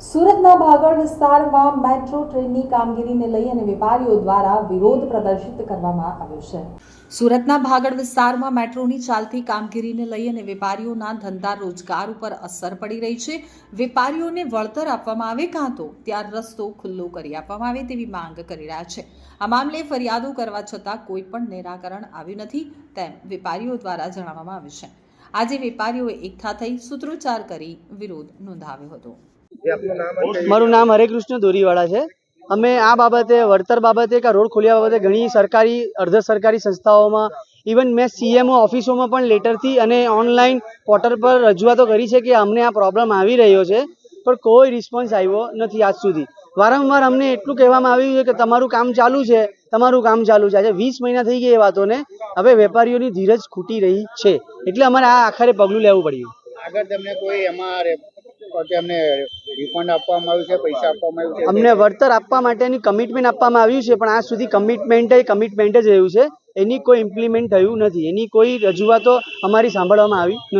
સુરતના ભાગળ વિસ્તારમાં મેટ્રો ટ્રેનની કામગીરીને લઈ અને વેપારીઓ દ્વારા વિરોધ પ્રદર્શિત કરવામાં આવ્યો છે. સુરતના ભાગળ વિસ્તારમાં મેટ્રોની ચાલતી કામગીરીને લઈ અને વેપારીઓના ધંધા રોજગાર ઉપર અસર પડી રહી છે. વેપારીઓને વળતર આપવામાં આવે કાં તો ત્યાં રસ્તો ખુલ્લો કરી આપવામાં આવે તેવી માંગ કરી રહ્યા છે. આ મામલે ફરિયાદો કરવા છતાં કોઈ પણ નિરાકરણ આવ્યું નથી તેમ વેપારીઓ દ્વારા જણાવવામાં આવ્યું છે. આજે વેપારીઓએ એકઠા થઈ સૂત્રોચ્ચાર કરી વિરોધ નોંધાવ્યો હતો. મારું નામ હરેકૃષ્ણ દોરીવાળા છે. અમે આ બાબતે વળતર બાબતે કે રોડ ખોલ્યા બાબતે ઘણી સરકારી અર્ધ સરકારી સંસ્થાઓમાં ઇવન મેં સીએમઓ ઓફિસોમાં પણ લેટરથી અને ઓનલાઈન પોર્ટલ પર રજૂઆતો કરી છે કે અમને આ પ્રોબ્લેમ આવી રહ્યો છે પણ કોઈ રિસ્પોન્સ આવ્યો નથી આજ સુધી. વારંવાર અમને એટલું કહેવામાં આવ્યું છે કે તમારું કામ ચાલુ છે તમારું કામ ચાલુ છે. આજે વીસ મહિના થઈ ગયા એ વાતોને હવે વેપારીઓની ધીરજ ખૂટી રહી છે. એટલે અમારે આ આખરે પગલું લેવું પડ્યું. આગળ તમને કોઈ અમારે રે- રિફંડ આપવામાં આવ્યું છે પૈસા આપવામાં આવ્યું છે? અમને વળતર આપવા માટેની કમિટમેન્ટ આપવામાં આવ્યું છે પણ આજ સુધી કમિટમેન્ટ કમિટમેન્ટ જ રહ્યું છે. એની કોઈ ઇમ્પ્લિમેન્ટ થયું નથી. એની કોઈ રજૂઆતો અમારી સાંભળવામાં આવી નથી.